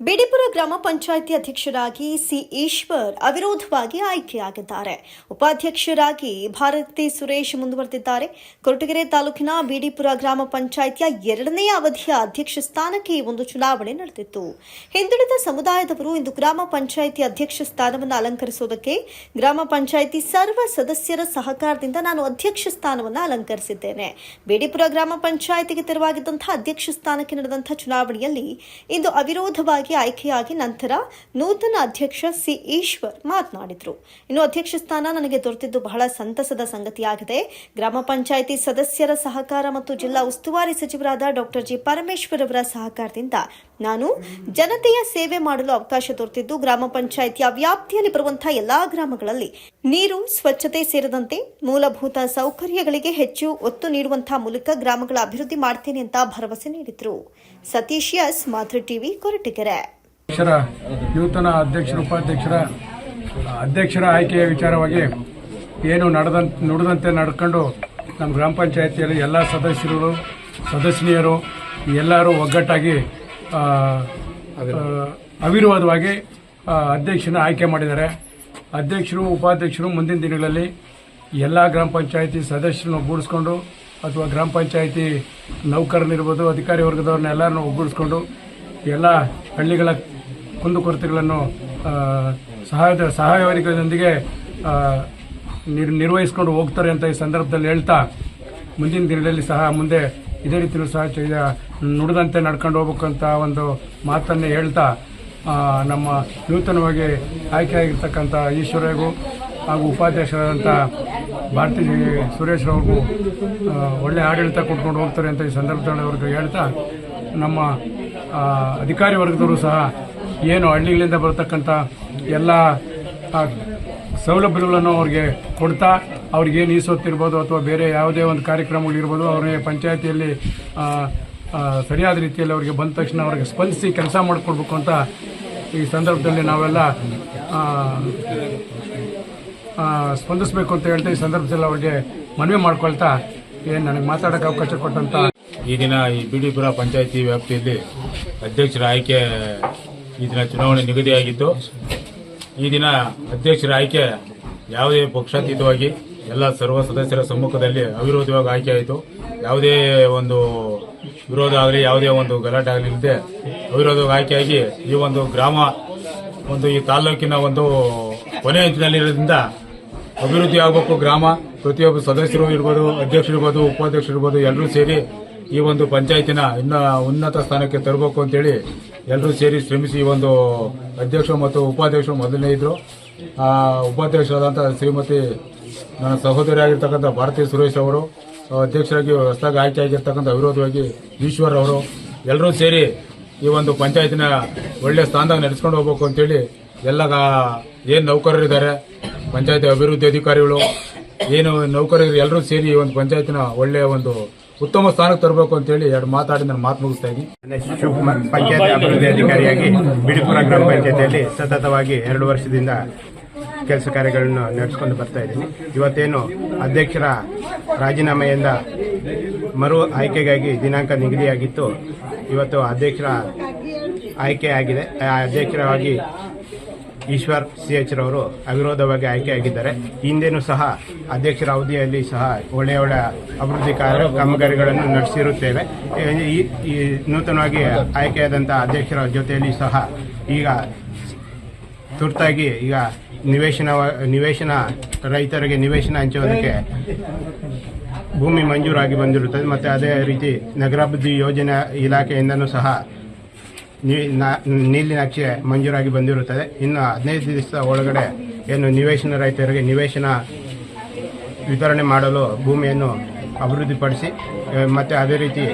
ಬಿಡಿಪುರ ಗ್ರಾಮ ಪಂಚಾಯಿತಿ ಅಧ್ಯಕ್ಷರಾಗಿ ಸಿ ಈಶ್ವರ್ ಅವಿರೋಧವಾಗಿ ಆಯ್ಕೆಯಾಗಿದ್ದಾರೆ. ಉಪಾಧ್ಯಕ್ಷರಾಗಿ ಭಾರತಿ ಸುರೇಶ್ ಮುಂದುವರೆದಿದ್ದಾರೆ. ಕೊರಟಗೆರೆ ತಾಲೂಕಿನ ಬಿಡಿಪುರ ಗ್ರಾಮ ಪಂಚಾಯಿತಿಯ ಎರಡನೇ ಅವಧಿಯ ಅಧ್ಯಕ್ಷ ಸ್ಥಾನಕ್ಕೆ ಒಂದು ಚುನಾವಣೆ ನಡೆದಿತ್ತು. ಹಿಂದುಳಿದ ಸಮುದಾಯದವರು ಇಂದು ಗ್ರಾಮ ಪಂಚಾಯಿತಿ ಅಧ್ಯಕ್ಷ ಸ್ಥಾನವನ್ನು ಅಲಂಕರಿಸುವುದಕ್ಕೆ ಗ್ರಾಮ ಪಂಚಾಯಿತಿ ಸರ್ವ ಸದಸ್ಯರ ಸಹಕಾರದಿಂದ ನಾನು ಅಧ್ಯಕ್ಷ ಸ್ಥಾನವನ್ನು ಅಲಂಕರಿಸಿದ್ದೇನೆ. ಬೇಡಿಪುರ ಗ್ರಾಮ ಪಂಚಾಯಿತಿಗೆ ತೆರವಾಗಿದ್ದಂತಹ ಅಧ್ಯಕ್ಷ ಸ್ಥಾನಕ್ಕೆ ನಡೆದಂತಹ ಚುನಾವಣೆಯಲ್ಲಿ ಇಂದು ಅವಿರೋಧವಾಗಿ ಆಯ್ಕೆಯಾಗಿ ನಂತರ ನೂತನ ಅಧ್ಯಕ್ಷ ಸಿ ಈಶ್ವರ್ ಮಾತನಾಡಿದರು. ಇನ್ನು ಅಧ್ಯಕ್ಷ ಸ್ಥಾನ ನನಗೆ ದೊರೆತಿದ್ದು ಬಹಳ ಸಂತಸದ ಸಂಗತಿಯಾಗಿದೆ. ಗ್ರಾಮ ಪಂಚಾಯಿತಿ ಸದಸ್ಯರ ಸಹಕಾರ ಮತ್ತು ಜಿಲ್ಲಾ ಉಸ್ತುವಾರಿ ಸಚಿವರಾದ ಡಾಕ್ಟರ್ ಜಿ ಪರಮೇಶ್ವರ್ ಅವರ ಸಹಕಾರದಿಂದ ನಾನು ಜನತೆಯ ಸೇವೆ ಮಾಡಲು ಅವಕಾಶ ದೊರೆತಿದ್ದು ಗ್ರಾಮ ಪಂಚಾಯಿತಿಯ ವ್ಯಾಪ್ತಿಯಲ್ಲಿ ಬರುವಂತಹ ಎಲ್ಲಾ ಗ್ರಾಮಗಳಲ್ಲಿ ನೀರು, ಸ್ವಚ್ಛತೆ ಸೇರಿದಂತೆ ಮೂಲಭೂತ ಸೌಕರ್ಯಗಳಿಗೆ ಹೆಚ್ಚು ಒತ್ತು ನೀಡುವಂತಹ ಮೂಲಕ ಗ್ರಾಮಗಳ ಅಭಿವೃದ್ಧಿ ಮಾಡ್ತೇನೆ ಅಂತ ಭರವಸೆ ನೀಡಿದರು. Satish S Matru TV, Koratagere. ನೂತನ ಅಧ್ಯಕ್ಷರ ಉಪಾಧ್ಯಕ್ಷರ ಅಧ್ಯಕ್ಷರ ಆಯ್ಕೆಯ ವಿಚಾರವಾಗಿ ಏನು ನಡೆದಂತ, ನುಡಿದಂತೆ ನಡ್ಕೊಂಡು ನಮ್ಮ ಗ್ರಾಮ ಪಂಚಾಯತಿಯಲ್ಲಿ ಎಲ್ಲ ಸದಸ್ಯರು ಸದಸ್ಯರು ಎಲ್ಲರೂ ಒಗ್ಗಟ್ಟಾಗಿ ಅವಿರೋಧವಾಗಿ ಅಧ್ಯಕ್ಷನ ಆಯ್ಕೆ ಮಾಡಿದ್ದಾರೆ. ಅಧ್ಯಕ್ಷರು ಉಪಾಧ್ಯಕ್ಷರು ಮುಂದಿನ ದಿನಗಳಲ್ಲಿ ಎಲ್ಲ ಗ್ರಾಮ ಪಂಚಾಯಿತಿ ಸದಸ್ಯರನ್ನು ಒಗ್ಗೂಡಿಸ್ಕೊಂಡು ಅಥವಾ ಗ್ರಾಮ ಪಂಚಾಯಿತಿ ನೌಕರನಿರ್ಬೋದು ಅಧಿಕಾರಿ ವರ್ಗದವ್ರನ್ನ ಎಲ್ಲರನ್ನು ಒಗ್ಗೂಡಿಸ್ಕೊಂಡು ಎಲ್ಲ ಹಳ್ಳಿಗಳ ಕುಂದುಕೊರತೆಗಳನ್ನು ಸಹಾಯದ ಸಹಾಯವಾರಿಗಳೊಂದಿಗೆ ನಿರ್ವಹಿಸ್ಕೊಂಡು ಹೋಗ್ತಾರೆ ಅಂತ ಈ ಸಂದರ್ಭದಲ್ಲಿ ಹೇಳ್ತಾ ಮುಂದಿನ ದಿನಗಳಲ್ಲಿ ಸಹ ಮುಂದೆ ಇದೇ ರೀತಿಯೂ ಸಹ ನುಡಿದಂತೆ ನಡ್ಕೊಂಡು ಹೋಗ್ಬೇಕಂತ ಒಂದು ಮಾತನ್ನು ಹೇಳ್ತಾ ನಮ್ಮ ನೂತನವಾಗಿ ಆಯ್ಕೆಯಾಗಿರ್ತಕ್ಕಂಥ ಈಶ್ವರಗೂ ಹಾಗೂ ಉಪಾಧ್ಯಕ್ಷರಾದಂಥ ಭಾರತೀಯ ಸುರೇಶ್ ಅವ್ರಿಗೂ ಒಳ್ಳೆ ಆಡಳಿತ ಕೊಟ್ಕೊಂಡು ಹೋಗ್ತಾರೆ ಅಂತ ಈ ಸಂದರ್ಭದಲ್ಲಿ ಅವ್ರಿಗೆ ಹೇಳ್ತಾ, ನಮ್ಮ ಅಧಿಕಾರಿ ವರ್ಗದವರು ಸಹ ಏನು ಹಳ್ಳಿಗಳಿಂದ ಬರತಕ್ಕಂಥ ಎಲ್ಲ ಸೌಲಭ್ಯಗಳನ್ನು ಅವ್ರಿಗೆ ಕೊಡ್ತಾ ಅವ್ರಿಗೇನು ಈ ಸೊತ್ತಿರ್ಬೋದು ಅಥವಾ ಬೇರೆ ಯಾವುದೇ ಒಂದು ಕಾರ್ಯಕ್ರಮಗಳಿರ್ಬೋದು ಅವ್ರಿಗೆ ಪಂಚಾಯತಿಯಲ್ಲಿ ಸರಿಯಾದ ರೀತಿಯಲ್ಲಿ ಅವರಿಗೆ ಬಂದ ತಕ್ಷಣ ಅವ್ರಿಗೆ ಸ್ಪಂದಿಸಿ ಕೆಲಸ ಮಾಡಿಕೊಡ್ಬೇಕು ಅಂತ ಈ ಸಂದರ್ಭದಲ್ಲಿ ನಾವೆಲ್ಲ ಸ್ಪಂದಿಸಬೇಕು ಅಂತ ಹೇಳ್ತಾ ಈ ಸಂದರ್ಭದಲ್ಲಿ ಅವ್ರಿಗೆ ಮನವಿ ಮಾಡ್ಕೊಳ್ತಾ ಏನು ನನಗೆ ಮಾತಾಡೋಕೆ ಅವಕಾಶ ಕೊಟ್ಟಂತ. ಈ ದಿನ ಈ ಬಿಡಿಪುರ ಪಂಚಾಯಿತಿ ವ್ಯಾಪ್ತಿಯಲ್ಲಿ ಅಧ್ಯಕ್ಷರ ಆಯ್ಕೆ ಈ ದಿನ ಚುನಾವಣೆ ನಿಗದಿಯಾಗಿದ್ದು ಈ ದಿನ ಅಧ್ಯಕ್ಷರ ಆಯ್ಕೆ ಯಾವುದೇ ಪಕ್ಷಾತೀತವಾಗಿ ಎಲ್ಲ ಸರ್ವ ಸದಸ್ಯರ ಸಮ್ಮುಖದಲ್ಲಿ ಅವಿರೋಧವಾಗಿ ಆಯ್ಕೆ ಆಯಿತು. ಯಾವುದೇ ಒಂದು ವಿರೋಧ ಆಗಲಿ, ಯಾವುದೇ ಒಂದು ಗಲಾಟೆ ಆಗಲಿ ಇಲ್ಲದೆ ಅವಿರೋಧವಾಗಿ ಆಯ್ಕೆಯಾಗಿ ಈ ಒಂದು ಗ್ರಾಮ, ಒಂದು ಈ ತಾಲ್ಲೂಕಿನ ಒಂದು ಕೊನೆ ಹಂತದಲ್ಲಿರೋದ್ರಿಂದ ಅಭಿವೃದ್ಧಿ ಆಗಬೇಕು ಗ್ರಾಮ. ಪ್ರತಿಯೊಬ್ಬ ಸದಸ್ಯರು ಇರ್ಬೋದು ಅಧ್ಯಕ್ಷರು ಇರ್ಬೋದು ಉಪಾಧ್ಯಕ್ಷರು ಇರ್ಬೋದು ಎಲ್ಲರೂ ಸೇರಿ ಈ ಒಂದು ಪಂಚಾಯತಿನ ಇನ್ನ ಉನ್ನತ ಸ್ಥಾನಕ್ಕೆ ತರಬೇಕು ಅಂತೇಳಿ ಎಲ್ಲರೂ ಸೇರಿ ಶ್ರಮಿಸಿ ಈ ಒಂದು ಅಧ್ಯಕ್ಷರು ಮತ್ತು ಉಪಾಧ್ಯಕ್ಷರು ಮೊದಲನೇ ಇದ್ರು. ಆ ಉಪಾಧ್ಯಕ್ಷರಾದಂಥ ಶ್ರೀಮತಿ ನನ್ನ ಸಹೋದರಿ ಆಗಿರ್ತಕ್ಕಂಥ ಭಾರತಿ ಸುರೇಶ್ ಅವರು, ಅಧ್ಯಕ್ಷರಾಗಿ ಹೊಸದಾಗಿ ಆಯ್ಕೆ ಆಗಿರ್ತಕ್ಕಂಥ ಅವಿರೋಧವಾಗಿ ಈಶ್ವರ್ ಅವರು ಎಲ್ಲರೂ ಸೇರಿ ಈ ಒಂದು ಪಂಚಾಯತಿನ ಒಳ್ಳೆ ಸ್ಥಾನದಾಗ ನಡೆಸ್ಕೊಂಡು ಹೋಗ್ಬೇಕು ಅಂತೇಳಿ ಎಲ್ಲ ಏನು ನೌಕರರಿದ್ದಾರೆ, ಪಂಚಾಯತಿ ಅಭಿವೃದ್ಧಿ ಅಧಿಕಾರಿಗಳು, ಏನು ನೌಕರರು ಎಲ್ಲರೂ ಸೇರಿ ಈ ಒಂದು ಪಂಚಾಯತಿನ ಒಳ್ಳೆಯ ಒಂದು ಉತ್ತಮ ಸ್ಥಾನಕ್ಕೆ ತರಬೇಕು ಅಂತೇಳಿ ಎರಡು ಮಾತಾಡಿ ನಾನು ಮಾತು ಮುಗಿಸ್ತಾ ಇದ್ದೀನಿ. ಶಿವಕುಮಾರ್ ಪಂಚಾಯತ್ ಅಭಿವೃದ್ಧಿ ಅಧಿಕಾರಿಯಾಗಿ ಬಿಡಿಪುರ ಗ್ರಾಮ ಪಂಚಾಯತಿಯಲ್ಲಿ ಸತತವಾಗಿ ಎರಡು ವರ್ಷದಿಂದ ಕೆಲಸ ಕಾರ್ಯಗಳನ್ನು ನಡೆಸಿಕೊಂಡು ಬರ್ತಾ ಇದ್ದೀನಿ. ಇವತ್ತೇನು ಅಧ್ಯಕ್ಷರ ರಾಜೀನಾಮೆಯಿಂದ ಮರು ಆಯ್ಕೆಗಾಗಿ ದಿನಾಂಕ ನಿಗದಿಯಾಗಿತ್ತು. ಇವತ್ತು ಅಧ್ಯಕ್ಷರ ಆಯ್ಕೆ ಆಗಿದೆ. ಅಧ್ಯಕ್ಷರವಾಗಿ ಈಶ್ವರ್ ಸಿ ಎಚ್ ರವರು ಅವಿರೋಧವಾಗಿ ಆಯ್ಕೆಯಾಗಿದ್ದಾರೆ ಹಿಂದೆನೂ ಸಹ ಅಧ್ಯಕ್ಷರ ಅವಧಿಯಲ್ಲಿ ಸಹ ಒಳ್ಳೆಯ ಒಳ್ಳೆಯ ಅಭಿವೃದ್ಧಿ ಕಾರ್ಯ ಕಾಮಗಾರಿಗಳನ್ನು ನಡೆಸಿರುತ್ತೇವೆ. ಈ ಈ ನೂತನವಾಗಿ ಆಯ್ಕೆಯಾದಂಥ ಅಧ್ಯಕ್ಷರ ಜೊತೆಯಲ್ಲಿ ಸಹ ಈಗ ತುರ್ತಾಗಿ ಈಗ ನಿವೇಶನ ನಿವೇಶನ, ರೈತರಿಗೆ ನಿವೇಶನ ಹಂಚೋದಕ್ಕೆ ಭೂಮಿ ಮಂಜೂರಾಗಿ ಬಂದಿರುತ್ತದೆ. ಮತ್ತು ಅದೇ ರೀತಿ ನಗರಾಭಿವೃದ್ಧಿ ಯೋಜನೆ ಇಲಾಖೆಯಿಂದನೂ ಸಹ ನೀ- ನಾ- ನೀಲಿ ನಕ್ಷೆ ಮಂಜೂರಾಗಿ ಬಂದಿರುತ್ತದೆ. ಇನ್ನು ಹದಿನೈದು ದಿವಸ ಒಳಗಡೆ ಏನು ನಿವೇಶನ ರೈತರಿಗೆ ನಿವೇಶನ ವಿತರಣೆ ಮಾಡಲು ಭೂಮಿಯನ್ನು ಅಭಿವೃದ್ಧಿಪಡಿಸಿ ಮತ್ತು ಅದೇ ರೀತಿ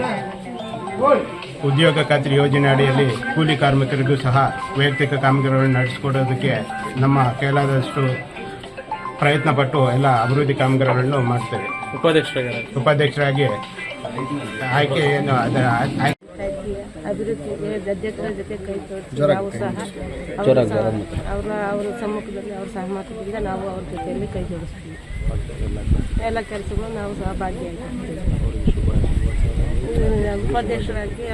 ಉದ್ಯೋಗ ಖಾತ್ರಿ ಯೋಜನೆ ಅಡಿಯಲ್ಲಿ ಕೂಲಿ ಕಾರ್ಮಿಕರಿಗೂ ಸಹ ವೈಯಕ್ತಿಕ ಕಾಮಗಾರಿಗಳನ್ನು ನಡೆಸಿಕೊಡೋದಕ್ಕೆ ನಮ್ಮ ಕೈಲಾದಷ್ಟು ಪ್ರಯತ್ನ ಪಟ್ಟು ಎಲ್ಲ ಅಭಿವೃದ್ಧಿ ಕಾಮಗಾರಿಗಳನ್ನು ಮಾಡ್ತೇವೆ. ಉಪಾಧ್ಯಕ್ಷರಾಗಿ ಆಯ್ಕೆ ಏನು ಅದ ಆಯ್ಕೆ ಅಭಿವೃದ್ಧಿಗೆ ಅಧ್ಯಕ್ಷರ ಜೊತೆ ಕೈ ಜೋಡಿಸಿ ನಾವು ಸಹ ಅವರು ಸಹ ಅವರ ಅವರ ಸಮ್ಮುಖದಲ್ಲಿ ಅವ್ರ ಸಹಮತದಿಂದ ನಾವು ಅವ್ರ ಜೊತೆಯಲ್ಲಿ ಕೈ ಜೋಡಿಸ್ತೀವಿ. ಎಲ್ಲ ಕೆಲಸಗಳು ನಾವು ಸಹ ಭಾಗ್ಯ ಉಪಾಧ್ಯಕ್ಷರಾಗಿ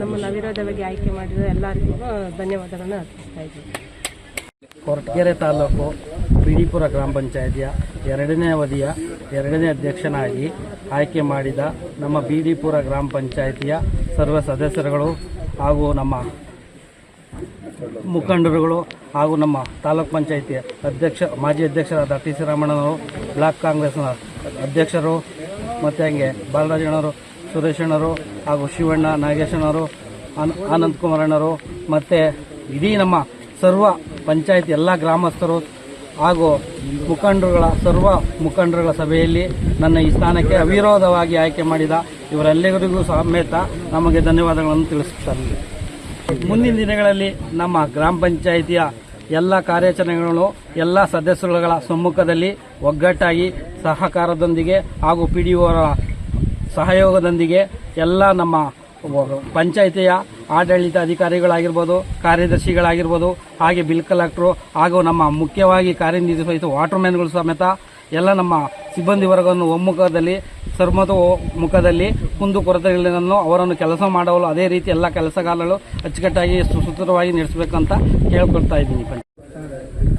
ನಮ್ಮನ್ನು ಅವಿರೋಧವಾಗಿ ಆಯ್ಕೆ ಮಾಡಿದ ಎಲ್ಲರಿಗೂ ಧನ್ಯವಾದಗಳನ್ನು ಅರ್ಪಿಸ್ತಾ ಇದ್ದೀವಿ. ಕೊರಟಗೆರೆ ತಾಲೂಕು ಬಿಡಿಪುರ ಗ್ರಾಮ ಪಂಚಾಯತಿಯ ಎರಡನೇ ಅವಧಿಯ ಎರಡನೇ ಅಧ್ಯಕ್ಷನಾಗಿ ಆಯ್ಕೆ ಮಾಡಿದ ನಮ್ಮ ಬೀದಿಪುರ ಗ್ರಾಮ ಪಂಚಾಯಿತಿಯ ಸರ್ವ ಸದಸ್ಯರುಗಳು ಹಾಗೂ ನಮ್ಮ ಮುಖಂಡರುಗಳು ಹಾಗೂ ನಮ್ಮ ತಾಲೂಕ್ ಪಂಚಾಯಿತಿ ಅಧ್ಯಕ್ಷ, ಮಾಜಿ ಅಧ್ಯಕ್ಷರಾದ ಟಿ ಸಿ ರಾಮಣ್ಣನವರು, ಬ್ಲಾಕ್ ಕಾಂಗ್ರೆಸ್ನ ಅಧ್ಯಕ್ಷರು ಮತ್ತು ಹಂಗೆ ಬಾಲರಾಜಣ್ಣವರು ಸುರೇಶಣ್ಣರು ಹಾಗೂ ಶಿವಣ್ಣ ನಾಗೇಶಣ್ಣವರು ಅನ್ ಆನಂದ್ ಕುಮಾರಣ್ಣರು ಮತ್ತು ಇಡೀ ನಮ್ಮ ಸರ್ವ ಪಂಚಾಯತ್ ಎಲ್ಲ ಗ್ರಾಮಸ್ಥರು ಹಾಗೂ ಮುಖಂಡರುಗಳ, ಸರ್ವ ಮುಖಂಡರುಗಳ ಸಭೆಯಲ್ಲಿ ನನ್ನ ಈ ಸ್ಥಾನಕ್ಕೆ ಅವಿರೋಧವಾಗಿ ಆಯ್ಕೆ ಮಾಡಿದ ಇವರೆಲ್ಲರಿಗೂ ಸಮೇತ ನಮಗೆ ಧನ್ಯವಾದಗಳನ್ನು ತಿಳಿಸುತ್ತಾರೆ ಮುಂದಿನ ದಿನಗಳಲ್ಲಿ ನಮ್ಮ ಗ್ರಾಮ ಪಂಚಾಯಿತಿಯ ಎಲ್ಲ ಕಾರ್ಯಾಚರಣೆಗಳು, ಎಲ್ಲ ಸದಸ್ಯರುಗಳ ಸಮ್ಮುಖದಲ್ಲಿ ಒಗ್ಗಟ್ಟಾಗಿ ಸಹಕಾರದೊಂದಿಗೆ ಹಾಗೂ ಪಿ ಡಿ ಸಹಯೋಗದೊಂದಿಗೆ ಎಲ್ಲ ನಮ್ಮ ಪಂಚಾಯಿತಿಯ ಆಡಳಿತ ಅಧಿಕಾರಿಗಳಾಗಿರ್ಬೋದು, ಕಾರ್ಯದರ್ಶಿಗಳಾಗಿರ್ಬೋದು, ಹಾಗೆ ಬಿಲ್ ಕಲೆಕ್ಟ್ರು, ಹಾಗೂ ನಮ್ಮ ಮುಖ್ಯವಾಗಿ ಕಾರ್ಯನಿರ್ವಹಿಸುವ ವಾಟರ್ಮ್ಯಾನ್ಗಳು ಸಮೇತ ಎಲ್ಲ ನಮ್ಮ ಸಿಬ್ಬಂದಿ ವರ್ಗವನ್ನು ಒಮ್ಮುಖದಲ್ಲಿ ಸರ್ಮತ ಮುಖದಲ್ಲಿ ಕುಂದು ಕೊರತೆಗಳನ್ನು ಅವರನ್ನು ಕೆಲಸ ಮಾಡಲು, ಅದೇ ರೀತಿ ಎಲ್ಲ ಕೆಲಸಗಾರರು ಅಚ್ಚುಕಟ್ಟಾಗಿ ಸುಸೂತ್ರವಾಗಿ ನಡೆಸಬೇಕಂತ ಕೇಳ್ಕೊಳ್ತಾ ಇದ್ದೀನಿ.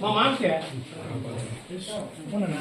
మా మామకే తీసుకుపోదాం